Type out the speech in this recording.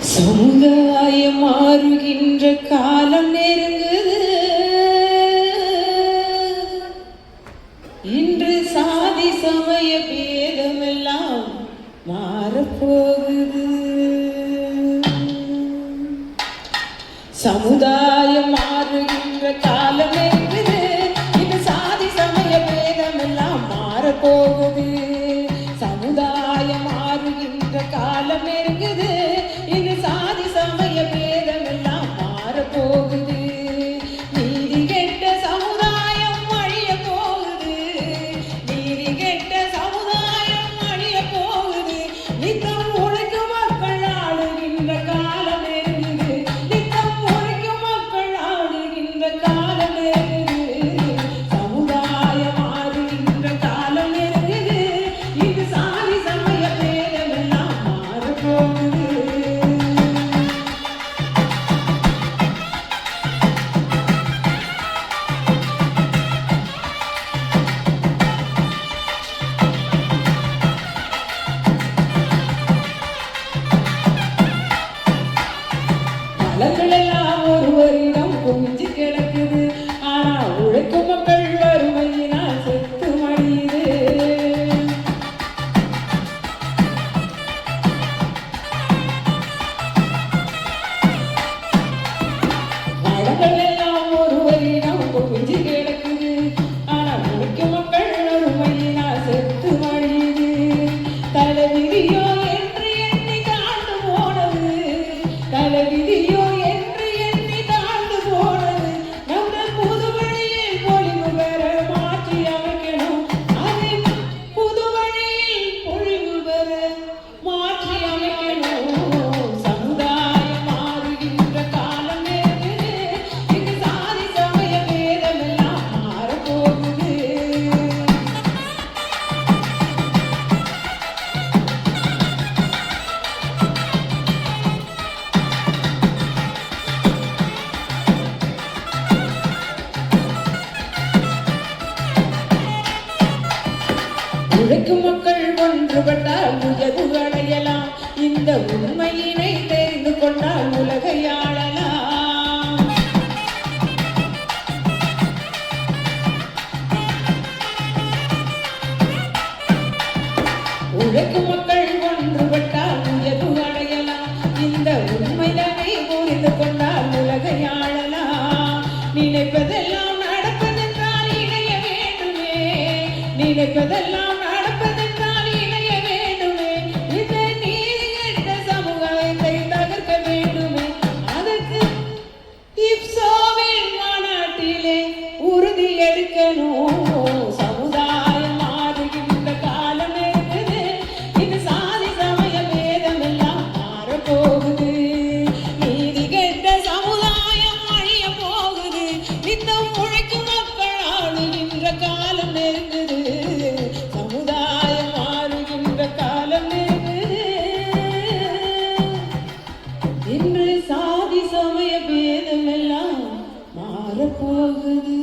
சமுதாயம் மாறுகின்ற காலம் நெருங்குது இன்று சாதி சமய பேதமெல்லாம் மாறப்போகுது. சமுதாயம் மாறுகின்ற காலம் நெருங்குது. இது சாதி சமய பேதமெல்லாம் மாறப்போகுது. சமுதாயம் ஆறுகின்ற காலம் நெருங்குது. உழைக்கும் மக்கள் ஒன்றுபட்டால் உயர்வு அடையலாம். இந்த உண்மையினை தெரிந்து கொண்டால் உலகை ஆளலாம். உழைக்கும் மக்கள் ஒன்றுபட்டால் உயர்வு அடையலாம். இந்த உண்மைதனை புரிந்து கொண்டால் உலகை ஆளலாம். நினைப்பதெல்லாம் நடப்பதென்றால் இணைய வேண்டுமே. நினைப்பதெல்லாம் Father,